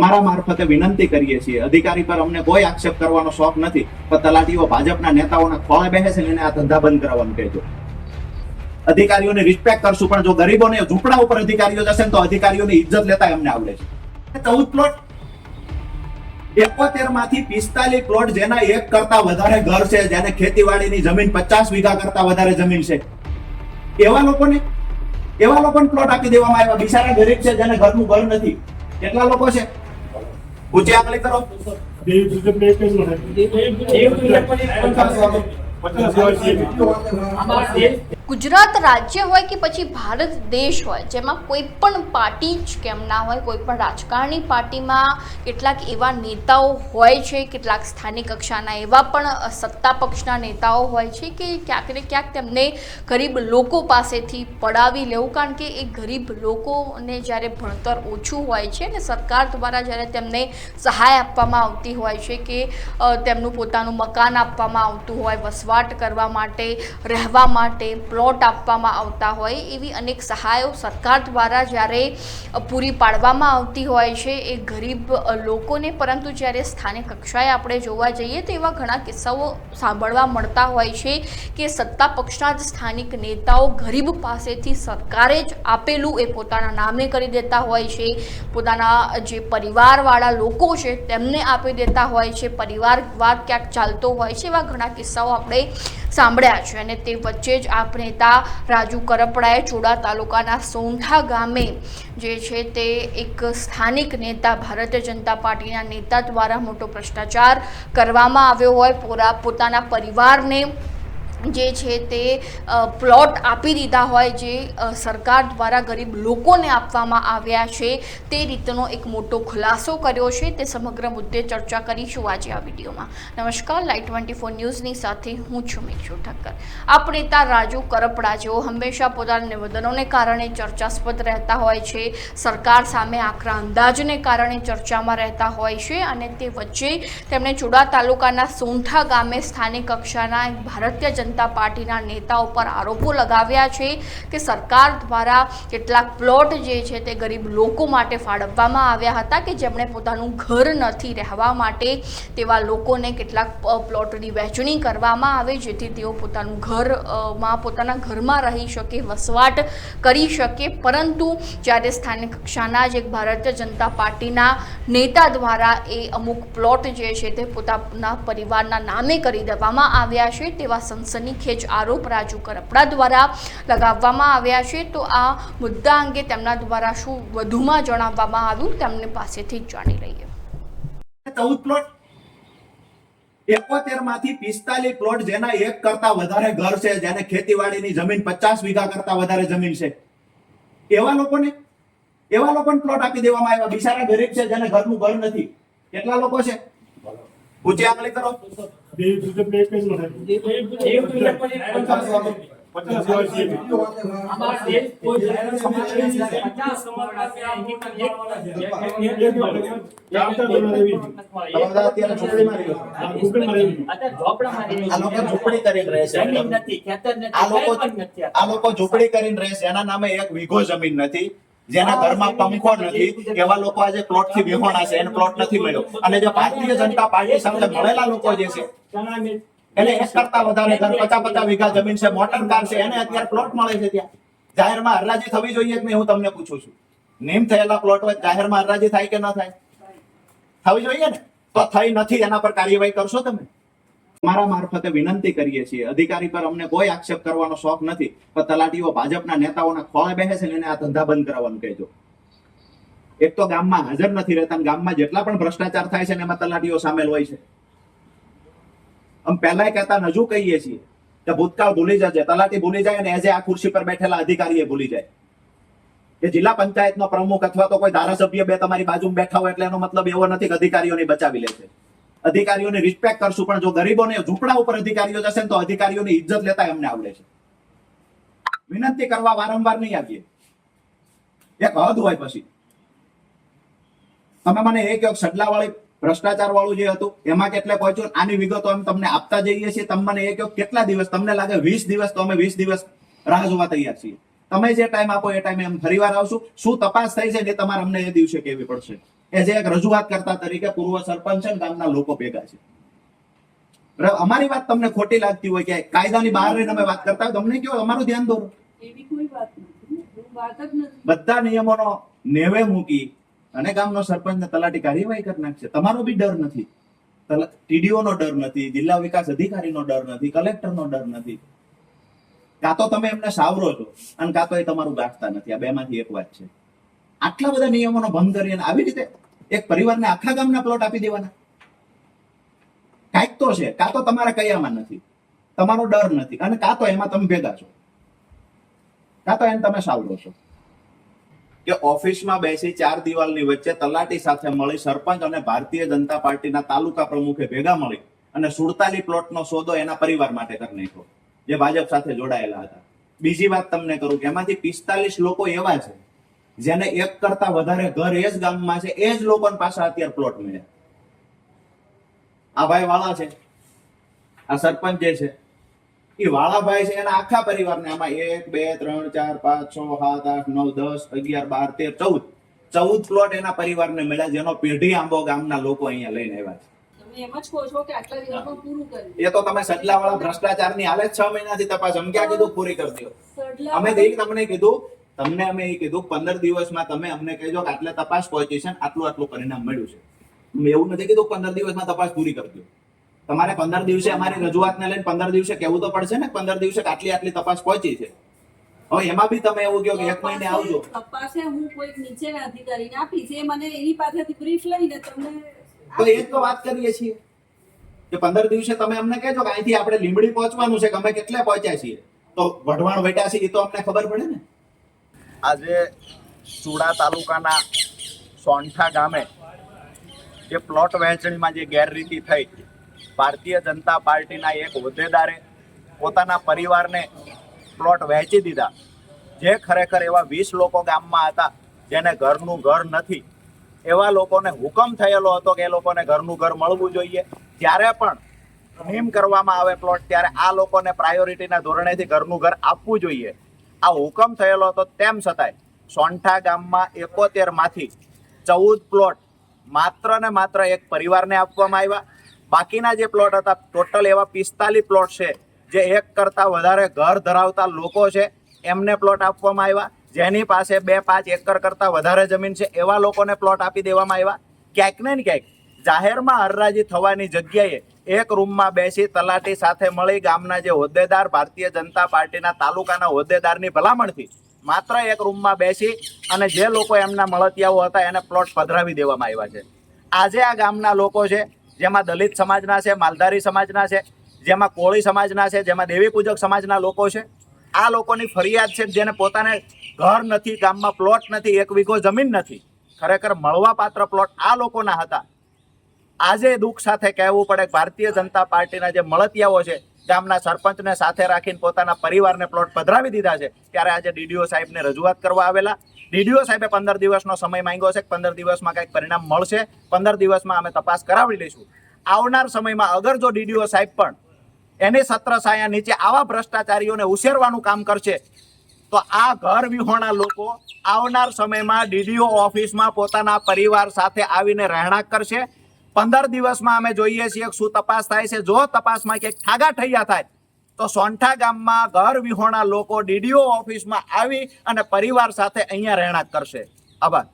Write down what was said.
મારા મારફતે વિનંતી કરીએ છીએ. અધિકારી પર અમને કોઈ આક્ષેપ કરવાનો શોખ નથી, પણ તલાટીઓ ભાજપના નેતાઓના ખોળે બેસે એને આ ધંધા બંધ કરવાનું કહેજો. અધિકારીઓને રિસ્પેક્ટ કરશું, પણ જો ગરીબોને ઝૂંપડા ઉપર અધિકારીઓ જશે તો અધિકારીઓની ઇજ્જત લેતા એમને આવડે છે. ચૌદ પ્લોટ એકોતેરમાંથી પિસ્તાલીસ પ્લોટ જેના એક કરતા વધારે ઘર છે, જેને ખેતીવાડીની જમીન પચાસ વીઘા કરતા વધારે જમીન છે. એવા લોકોને એવા લોકોને પ્લોટ આપી દેવામાં આવ્યા. બિચારા ગરીબ છે, જેને ઘરનું ઘર નથી. કેટલા લોકો છે? ઊંચી આંગળી કરો ગુજરાત રાજ્ય હોય કે પછી ભારત દેશ હોય, જેમાં કોઈ પણ પાર્ટી જ કેમ ના હોય, કોઈ પણ રાજકારણી પાર્ટીમાં કેટલાક એવા નેતાઓ હોય છે, કેટલાક સ્થાનિક કક્ષાના એવા પણ સત્તા પક્ષના નેતાઓ હોય છે કે ક્યાંક ને ક્યાંક તેમને ગરીબ લોકો પાસેથી પડાવી લેવું, કારણ કે એ ગરીબ લોકોને જ્યારે ભણતર ઓછું હોય છે ને સરકાર દ્વારા જ્યારે તેમને સહાય આપવામાં આવતી હોય છે કે તેમનું પોતાનું મકાન આપવામાં આવતું હોય વસવાટ કરવા માટે, રહેવા માટે પ્લોટ આપવામાં આવતા હોય એવી અનેક સહાયો સરકાર દ્વારા જ્યારે પૂરી પાડવામાં આવતી હોય છે એ ગરીબ લોકોને, પરંતુ જ્યારે સ્થાનિક કક્ષાએ આપણે જોવા જઈએ તો એવા ઘણા કિસ્સાઓ સાંભળવા મળતા હોય છે કે સત્તા પક્ષના જ સ્થાનિક નેતાઓ ગરીબ પાસેથી સરકારે જ આપેલું એ પોતાના નામે કરી દેતા હોય છે. પોતાના જે પરિવારવાળા લોકો છે તેમને આપી દેતા હોય છે. પરિવારવાદ ક્યાંક ચાલતો હોય છે એવા ઘણા કિસ્સાઓ આપણે સાંભળ્યા છે અને તે વચ્ચે જ આપણે નેતા રાજુ કરપડાએ ચોડા તાલુકાના સોંઠા ગામે જે છે તે એક સ્થાનિક નેતા, ભારતીય જનતા પાર્ટીના નેતા દ્વારા મોટો ભ્રષ્ટાચાર કરવામાં આવ્યો હોય. પોરા, પોતાના પરિવારને જે છે તે પ્લોટ આપી દીધા હોય જે સરકાર દ્વારા ગરીબ લોકોને આપવામાં આવ્યા છે, તે રીતનો એક મોટો ખુલાસો કર્યો છે. તે સમગ્ર મુદ્દે ચર્ચા કરીશું આજે આ વિડીયોમાં. નમસ્કાર લાઈટ ટ્વેન્ટી ફોર ન્યૂઝની સાથે હું છું મીક્ષુ ઠક્કર. આપ નેતા રાજુ કરપડા જેઓ હંમેશા પોતાના નિવેદનોને કારણે ચર્ચાસ્પદ રહેતા હોય છે, સરકાર સામે આકરા અંદાજને કારણે ચર્ચામાં રહેતા હોય છે અને તે વચ્ચે તેમણે ચુડા તાલુકાના સોંઠા ગામે સ્થાનિક કક્ષાના એક ભારતીય જનતા પાર્ટીના નેતાઓ પર આરોપો લગાવ્યા છે કે સરકાર દ્વારા કેટલાક પ્લોટ જે છે તે ગરીબ લોકો માટે ફાળવવામાં આવ્યા હતા કે જેમણે પોતાનું ઘર નથી રહેવા માટે તેવા લોકોને કેટલાક પ્લોટની વહેંચણી કરવામાં આવે જેથી તેઓ પોતાનું ઘરમાં પોતાના ઘરમાં રહી શકે, વસવાટ કરી શકે. પરંતુ જ્યારે સ્થાનિક કક્ષાના જ એક ભારતીય જનતા પાર્ટીના નેતા દ્વારા એ અમુક પ્લોટ જે છે તે પોતાના પરિવારના નામે કરી દેવામાં આવ્યા છે તેવા સનસનીખેજ આરોપ રાજુ કરપડા દ્વારા લગાવવામાં આવ્યા છે. તો આ મુદ્દા અંગે તેમના દ્વારા શું વધુમાં જણાવવામાં આવ્યું, તેમની પાસેથી જાણી લઈએ. એકોતેરમાંથી પિસ્તાલીસ પ્લોટ જેના એક કરતા વધારે ઘર છે ખેતીવાડીની જમીન પચાસ વીઘા કરતા વધારે જમીન છે. એવા એવા લોકોને પ્લોટ આપી દેવામાં આવ્યા. બિચારા ગરીબ છે નથી. કેટલા લોકો છે? ઊંચી આંગળી કરો. અત્યારે રહ્યો. આ લોકો ઝૂંપડી કરીને રહે છે. આ લોકો આ લોકો ઝૂંપડી કરીને રહે છે. એના નામે એક વીઘો જમીન નથી. જેના ઘરમાં પંખો નથી, એવા લોકો આજે પ્લોટથી વિહોણા છે, એને પ્લોટ નથી મળ્યો. અને જે ભારતીય જનતા પાર્ટી સાથે મળેલા લોકો જે છે, એને એક કરતા વધારે ઘર પચાસ પચાસ વીઘા જમીન છે, મોટર કાર છે, એને અત્યારે પ્લોટ મળે છે ત્યાં. જાહેરમાં હરરાજી થવી જોઈએ કે નહીં, હું તમને પૂછું છું. નિમ થયેલા પ્લોટ હોય જાહેરમાં હરરાજી થાય કે ન થાય? થવી જોઈએ ને? તો થઈ નથી, એના પર કાર્યવાહી કરશો તમે? મારા મારફતે વિનંતી કરીએ છીએ. અધિકારી પર અમને કોઈ આક્ષેપ કરવાનો શોખ નથી, પણ તલાટીઓ ભાજપના નેતાઓના ખોળે બેસે છે આ ધંધા બંધ કરાવવાનું કહેજો. એક તો ગામમાં હાજર નથી રહેતા ગામમાં જેટલા પણ ભ્રષ્ટાચાર થાય છે એમાં તલાટીઓ સામેલ હોય છે. આમ પહેલા કહેતા હજુ કહીએ છીએ કે ભૂતકાળ ભૂલી જશે તલાટી ભૂલી જાય અને એજે આ ખુરશી પર બેઠેલા અધિકારીએ ભૂલી જાય. કે જિલ્લા પંચાયતનો પ્રમુખ અથવા તો કોઈ ધારાસભ્ય બે તમારી બાજુમાં બેઠા હોય એટલે એનો મતલબ એવો નથી કે અધિકારીઓને બચાવી લે છે. અધિકારીઓની રિસ્પેક્ટ કરશું, પણ જો ગરીબોને ઝૂંપડા ઉપર અધિકારીઓ જશે તો અધિકારીઓની ઇજ્જત લેતા એમને આવડે છે. વિનંતી કરવા વારંવાર નહીં આવીએ. એક હદ હોય પછી. તમે મને એ કહો સડલા વાળી ભ્રષ્ટાચાર વાળું જે હતું, એમાં કેટલે પહોંચ્યું આની વિગતો અમે તમને આપતા જઈએ છીએ. તમે મને એ કહો કેટલા દિવસ? તમને લાગે વીસ દિવસ તો અમે વીસ દિવસ રાહ જોવા તૈયાર છીએ. તમે જે ટાઈમ આપો એ ટાઈમે એમ ફરીવાર આવશું. શું તપાસ થઈ છે એ તમારે અમને એ દિવસે કહેવી પડશે? એ એક રજૂઆત કરતા તરીકે પૂર્વ સરપંચ ગામના લોકો ભેગા છે. બરાબર? અમારી વાત તમને ખોટી લાગતી હોય કે કાયદાની બહાર રહીને અમે વાત કરતા હોય. તમને કયો અમારું ધ્યાન દોરો. એવી કોઈ વાત નથી. બધા નિયમોનો નેવે મૂકી અને ગામનો સરપંચ ને તલાટી કાર્યવાહી કરી નાખશે. તમારો બી ડર નથી. ટીડીઓ નો ડર નથી જિલ્લા વિકાસ અધિકારીનો ડર નથી કલેક્ટરનો ડર નથી. કાં તો તમે એમને સાવરો છો અને કાં તો એ તમારું ગાંઠતા નથી. આ બેમાંથી એક વાત છે. આટલા બધા નિયમોનો ભંગ કરી અને આવી રીતે એક પરિવારને આખા ગામના પ્લોટ આપી દેવાના. કાંઈક તો છે. કાં તો તમારા કયામાં નથી. તમારો ડર નથી. અને કાં તો એમાં તમે ભેગા છો. કાં તો એને તમે સાવરો છો. કે ઓફિસમાં બેસી ચાર દિવાલની વચ્ચે તલાટી સાથે મળી સરપંચ અને ભારતીય જનતા પાર્ટીના તાલુકા પ્રમુખે ભેગા મળી અને સુડતાલી પ્લોટનો સોદો એના પરિવાર માટે કરી નાખ્યો. જે ભાજપ સાથે જોડાયેલા હતા. બીજી વાત તમને કરું કે એમાંથી પિસ્તાલીસ લોકો એવા છે જેને એક કરતા વધારે ઘર એ જ ગામમાં છે એ જ લોકો પાસે અત્યારે પ્લોટ મળ્યા આ ભાઈ વાળા છે આ સરપંચ જે છે એ વાળાભાઈ છે એના આખા પરિવારને આમાં એક બે ત્રણ ચાર પાંચ છ સાત આઠ નવ દસ અગિયાર બાર તેર ચૌદ ચૌદ પ્લોટ એના પરિવારને મળ્યા જેનો પેઢી આંબો ગામના લોકો અહીંયા લઈને આવ્યા છે. એ તો તમે સડલાવાળા ભ્રષ્ટાચારની હાલે છ મહિનાથી તપાસ અમે ક્યાં કીધું પૂરી કરી દો અમે તો તમને કીધું તમને અમે એ કીધું પંદર દિવસમાં તમે અમને કહેજો કે આટલે તપાસ પહોંચી છે ને આટલું આટલું પરિણામ મળ્યું છે. મેં એવું નથી કીધું પંદર દિવસમાં તપાસ પૂરી કરજો તમારે પંદર દિવસે અમારી રજૂઆતને લઈને પંદર દિવસે કહેવું તો પડશે ને પંદર દિવસે આટલી આટલી તપાસ પહોંચી છે. હવે એમાં બી તમે એવું કહો કે એક મહિને આવજો. તપાસે હું કોઈક નીચેના અધિકારીને આપી છે મને એની પાસેથી બ્રીફ લઈને તમને તો એ તો વાત કરીએ છીએ કે પંદર દિવસે તમે અમને કહેજો કે અહીંથી આપણે લીંબડી પહોંચવાનું છે કે અમે કેટલે પહોંચ્યા છીએ. તો વઢવાણ વેટા છે એ તો અમને ખબર પડે ને. આજે ચુડા તાલુકાના સોંઠા ગામે જે પ્લોટ વહેંચણીમાં જે ગેરરીતિ થઈ, ભારતીય જનતા પાર્ટીના એક હોદ્દેદારે પોતાના પરિવારને પ્લોટ વહેંચી દીધા. જે ખરેખર એવા વીસ લોકો ગામમાં હતા, જેને ઘરનું ઘર નથી, એવા લોકોને હુકમ થયેલો હતો કે એ લોકોને ઘરનું ઘર મળવું જોઈએ. જ્યારે પણ નિમ કરવામાં આવે પ્લોટ, ત્યારે આ લોકોને પ્રાયોરિટીના ધોરણેથી ઘરનું ઘર આપવું જોઈએ. આ હુકમ થયેલો હતો તેમ છતાંય સોંઠા ગામમાં એકોતેરમાંથી ચૌદ પ્લોટ માત્ર ને માત્ર એક પરિવારને આપવામાં આવ્યા. બાકીના જે પ્લોટ હતા ટોટલ એવા પિસ્તાલીસ પ્લોટ છે, જે એક કરતાં વધારે ઘર ધરાવતા લોકો છે, એમને પ્લોટ આપવામાં આવ્યા. જેની પાસે બે પાંચ એકર કરતાં વધારે જમીન છે, એવા લોકોને પ્લોટ આપી દેવામાં આવ્યા. ક્યાંક ને ક્યાંક જાહેરમાં હરરાજી થવાની જગ્યાએ એક રૂમમાં બેસી તલાટી સાથે મળી ગામના જે હોદ્દેદાર ભારતીય જનતા પાર્ટીના તાલુકાના હોદ્દેદારની ભલામણથી માત્ર એક રૂમમાં બેસી અને જે લોકો એમના મળતિયાઓ હતા એને પ્લોટ પધરાવી દેવામાં આવ્યા છે. આજે આ ગામના લોકો છે, જેમાં દલિત સમાજના છે, માલધારી સમાજના છે, જેમાં કોળી સમાજના છે, જેમાં દેવી પૂજક સમાજના લોકો છે, આ લોકોની ફરિયાદ છે જેને પોતાને ઘર નથી, ગામમાં પ્લોટ નથી એક વીઘો જમીન નથી, ખરેખર મળવાપાત્ર પ્લોટ આ લોકોના હતા. આજે દુઃખ સાથે કહેવું પડે કે ભારતીય જનતા પાર્ટીના જે મળતિયાઓ છે, ગામના સરપંચને સાથે રાખીને પોતાના પરિવારને પ્લોટ પધરાવી દીધા છે, ત્યારે આજે ડીડીઓ સાહેબને રજૂઆત કરવા આવેલા. ડીડીઓ સાહેબે પંદર દિવસનો સમય માંગ્યો છે, પંદર દિવસમાં કંઈક પરિણામ મળશે, પંદર દિવસમાં અમે તપાસ કરાવી લઈશું. આવનાર સમયમાં અગર જો ડીડીઓ સાહેબ પણ એની સત્ર સાયા નીચે આવા ભ્રષ્ટાચારીઓને ઉછેરવાનું કામ કરશે, તો આ ઘર વિહોણા લોકો આવનાર સમયમાં ડીડીઓ ઓફિસમાં પોતાના પરિવાર સાથે આવીને રહેણાંક કરશે પંદર દિવસમાં અમે જોઈએ છીએ શું તપાસ થાય છે. જો તપાસમાં ક્યાંક ઠાગા ઠૈયા થાય, તો સોંઠા ગામમાં ઘર વિહોણા લોકો ડીડીઓ ઓફિસમાં આવી અને પરિવાર સાથે અહીંયા રહેણાંક કરશે. આભાર.